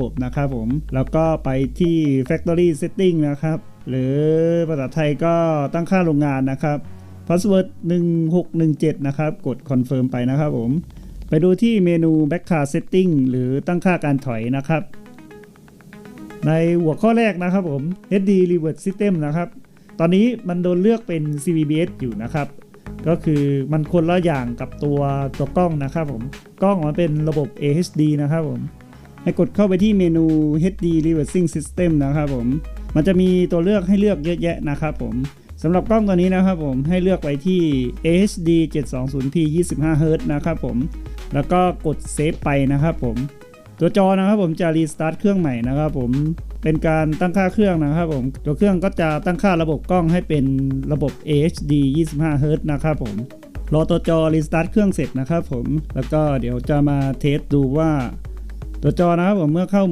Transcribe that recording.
บบนะครับผม แล้วก็ไปที่ Factory Setting นะครับ หรือภาษาไทยก็ตั้งค่าโรงงานนะครับ Password 1617 นะครับ กด Confirm ไปนะครับผม ไปดูที่เมนู Backcar Setting หรือตั้งค่าการถอยนะครับ ในหัวข้อแรกนะครับผม HD Reverse System นะครับ ตอนนี้มันโดนเลือกเป็น CVBS อยู่นะครับก็คือมันคนละอย่างกับตัวตัวกล้องนะครับผม กล้องมันเป็นระบบ AHD นะครับผม ให้กดเข้าไปที่เมนู HD Reversing System นะครับผมมันจะมีตัวเลือกให้เลือกเยอะแยะนะครับผมสำหรับกล้องตัวนี้นะครับผมให้เลือกไปที่ AHD 720p 25Hz นะครับผมแล้วก็กดเซฟไปนะครับผมตัวจอนะครับผมจะรีสตาร์ทเครื่องใหม่นะครับผมเป็นการตั้งค่าเครื่องนะครับผมตัวเครื่องก็จะตั้งค่าระบบกล้องให้เป็นระบบ AHD 25Hz นะครับผมรอตัวจอรีสตาร์ทเครื่องเสร็จนะครับผมแล้วก็เดี๋ยวจะมาเทสดูว่า ตัวจอนะครับผมเมื่อเข้า